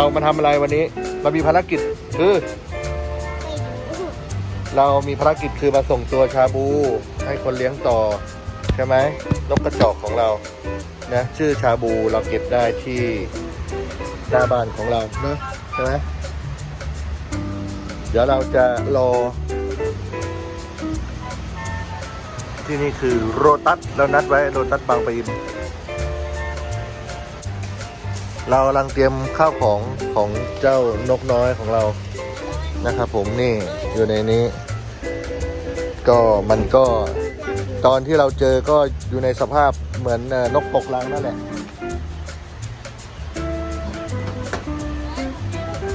เรามาทำอะไรวันนี้ เรามีภารกิจคือ เรามีภารกิจคือมาส่งตัวชาบู ให้คนเลี้ยงต่อ ใช่ไหมนกกระจอกของเรานะชื่อชาบูเราเก็บได้ที่หน้าบ้านของเราเนอะใช่ไหมเดี๋ยวเราจะรอ ที่นี่คือโรตัสเรานัดไว้โรตัสบางปะอิน เรากำลังเตรียมข้าวของของเจ้านกน้อยของเรานะครับผมนี่อยู่ในนี้ ก็มันก็ตอนที่เราเจอก็อยู่ในสภาพเหมือนนกตกรังนั่นแหละ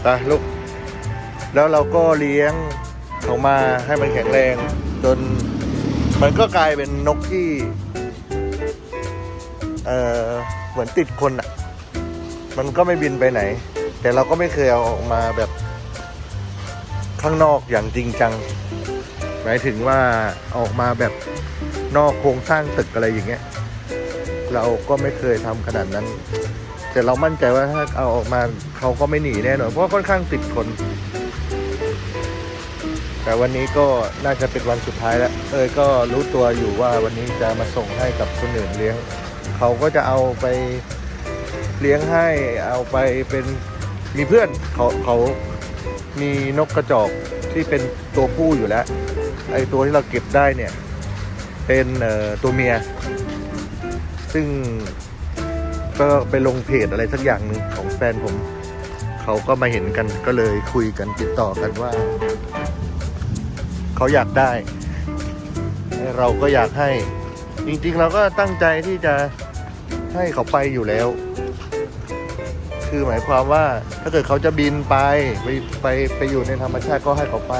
ไปลูก แล้วเราก็เลี้ยงออกมาให้มันแข็งแรง จนมันก็กลายเป็นนกที่ เอ่อเหมือนติดคนอะ่ะ มันก็ไม่บินไปไหน แต่เราก็ไม่เคยเอาออกมาแบบข้างนอกอย่างจริงจัง หมายถึงว่าออกมาแบบนอกโครงสร้างตึกอะไรอย่างเงี้ย เราก็ไม่เคยทำขนาดนั้น แต่เรามั่นใจว่าถ้าเอาออกมาเขาก็ไม่หนีแน่นอนเพราะค่อนข้างติดคน แต่วันนี้ก็น่าจะเป็นวันสุดท้ายแล้ว เอ้ยก็รู้ตัวอยู่ว่าวันนี้จะมาส่งให้กับคนอื่นเลี้ยง เขาก็จะเอาไป เลี้ยงให้เอาไปเป็นมีเพื่อนเขาเขามีนกกระจอกที่เป็นตัวผู้อยู่แล้วไอตัวที่เราเก็บได้เนี่ย เป็นตัวเมีย ซึ่งก็ไปลงเพจอะไรสักอย่างหนึ่งของแฟนผม เขาก็มาเห็นกันก็เลยคุยกันติดต่อกันว่า เขาอยากได้ เราก็อยากให้ จริงๆ เราก็ตั้งใจที่จะให้เขาไปอยู่แล้ว คือหมายความว่าถ้าเกิดเขาจะบินไปไปไปไปอยู่ในธรรมชาติก็ให้เขาไป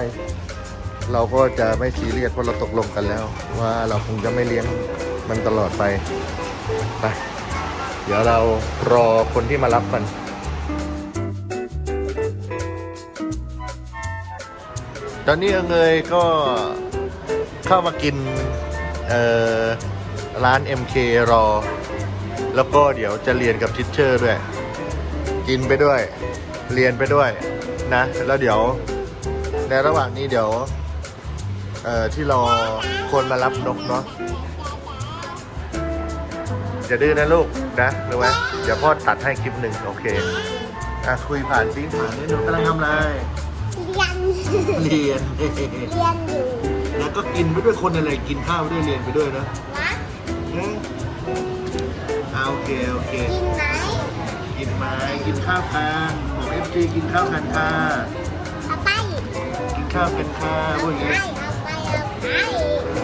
เราก็จะไม่ซีเรียสเพราะเราตกลงกันแล้ว ว่าเราคงจะไม่เลี้ยงมันตลอดไปไปเดี๋ยวเรารอคนที่มารับมันตอนนี้เอิงเอยก็เข้ามากินร้าน MK รอ แล้วก็เดี๋ยวจะเรียนกับทิชเชอร์ด้วย กินไปด้วย เรียนไปด้วยนะ แล้วเดี๋ยว ในระหว่างนี้เดี๋ยว เอ่อที่รอคนมารับนกเนาะจะดื้อนะลูกนะรู้ไหมเดี๋ยวพ่อตัดให้คลิปหนึ่งโอเคอะคุยผ่านซิผ่านนี่หนูกำลังทำอะไร เรียน เรียนเรียนอยู่แล้วก็กินไปด้วยคนอะไรกินข้าวไปด้วยเรียนไปด้วยนะนะอืมอ่าโอเคโอเค กินไหม กินไหมกินข้าวกันบอกเอฟซีกินข้าวกันค่ะ เอาไปกินข้าวกันค่ะพวกเอานี้ไปเอาไปเอาไป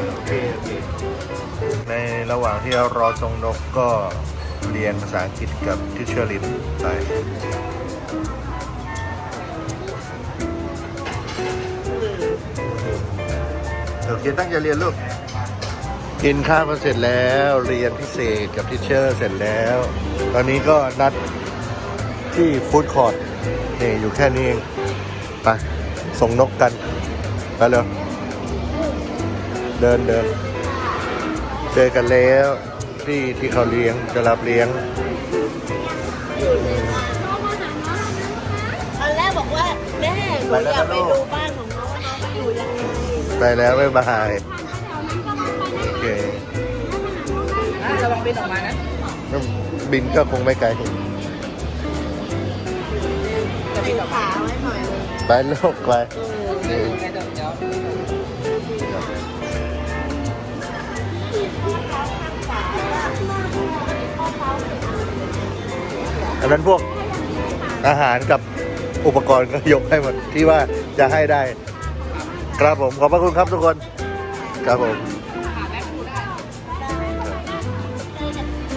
โอเคโอเคในระหว่างที่เรารอทรงนกก็เรียนภาษาอังกฤษกับทิชเชอร์ลินไป โอเคตั้งใจเรียนลูก กินข้าวกันเสร็จแล้ว เรียนพิเศษกับทิชเชอร์เสร็จแล้ว ตอนนี้ก็นัด ที่ฟู้ดคอร์ทนี่อยู่แค่นี้เอง ไป ส่งนกกัน ไปเร็ว เดินเดินเจอกันแล้วที่ที่เขาเลี้ยงจะรับเลี้ยง ตอนแรกบอกว่าแม่หนูอยากไปดูบ้านของน้องว่าน้องไปอยู่ยังไงไปแล้วบ๊ายบายโอเคระวังบินออกมานะ บินก็คงไม่ไกล จะบินขาไว้หน่อยเลยไปโลกไปเออเดี๋ยวเดี๋ยวอันนั้นพวกอาหารกับอุปกรณ์ก็ยกให้หมดที่ว่าจะให้ได้ ครับผม ขอบพระคุณครับทุกคน ครับผม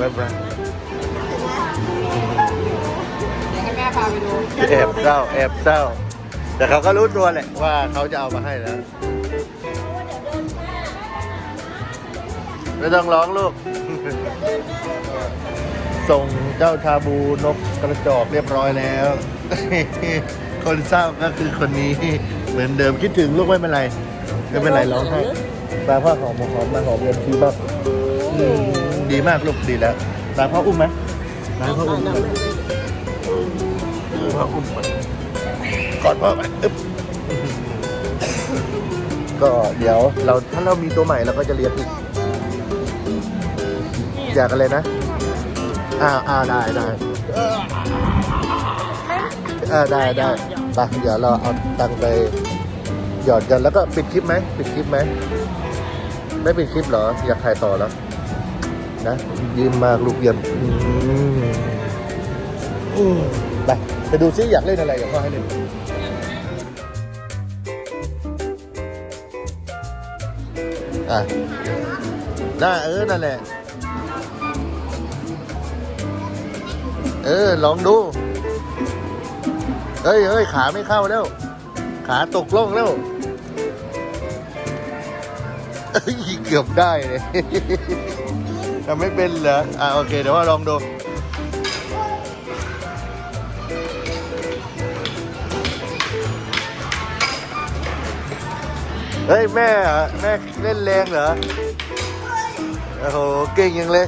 บ๊ายบาย แม่พาไปดูแอบเศร้าแอบเศร้า แต่เขาก็รู้ตัวแหละว่าเขาจะเอามาให้แล้ว ไม่ต้องร้องลูก ส่งเจ้าชาบูนกกระจอกเรียบร้อยแล้ว คนเศร้าก็คือคนนี้เหมือนเดิมคิดถึงลูกไม่เป็นไรไม่เป็นไรร้องไห้ตาพ่อหอมหอมมาหอมเรียนทีบ้างอืมดีมากลูกดีแล้วตาพ่ออุ้มไหมตาพ่ออุ้ม ไหมพ่ออุ้มมันกอดพ่อไปอึ๊บก็เดี๋ยวเราถ้าเรามีตัวใหม่เราก็จะเลี้ยงอีกอยากอะไรนะอ้าวอ้าวได้ได้อ่าได้ได้ไปเดี๋ยวเราเอาตังค์ไปหยอดกันแล้วก็ปิดคลิปไหมปิดคลิปไหมไม่ปิดคลิปเหรอ อยากถ่ายต่อแล้วนะยืมมากลูกเยี่ยม อืมไปไปดูซิอยากเล่นอะไรอยากพ่อให้เล่นอะน่าเออนั่นแหละเออ ลองดู เอ้ยเอ้ยขาไม่เข้าแล้ว ขาตกล่องแล้วเอ้ยเกือบได้เลยทำไม่เป็นเหรอ อ่าโอเค เดี๋ยวว่าลองดู เฮ้ยแม่เหรอแม่เล่นแรงเหรอ โอ้โห เก่งยังเลย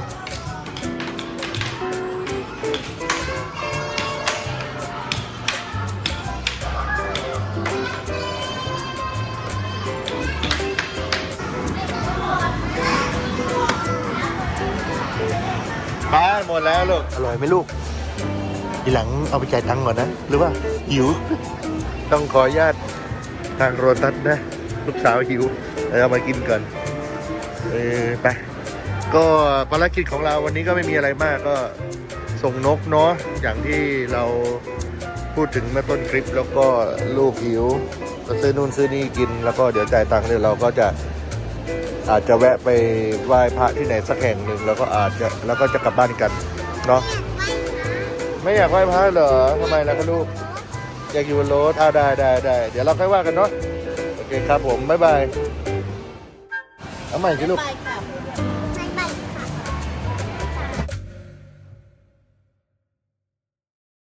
ป้าหมดแล้วลูก อร่อยไหมลูก ทีหลังเอาไปจ่ายตังค์ก่อนนะ หรือว่าหิว ต้องขออนุญาตทางโรตัสนะ ลูกสาวหิวเอามากินก่อนเออไปก็ภารกิจของเราวันนี้ก็ไม่มีอะไรมากก็ส่งนกเนาะอย่างที่เราพูดถึงเมื่อต้นคลิปแล้วก็ลูกหิวก็ซื้อนู่นซื้อนี่กิน แล้วก็เดี๋ยวจ่ายตังค์เดี๋ยวเราก็จะอาจจะแวะไปไหว้พระที่ไหนสักแห่งหนึ่งแล้วก็อาจจะแล้วก็จะกลับบ้านกันเนาะไม่อยากไหว้พระเหรอทำไมล่ะคะลูกอยากอยู่บนรถอ้าวได้ได้ได้เดี๋ยวเราค่อยว่ากันเนาะ โอเคครับผม บ๊ายบาย เอาใหม่สิลูก ไป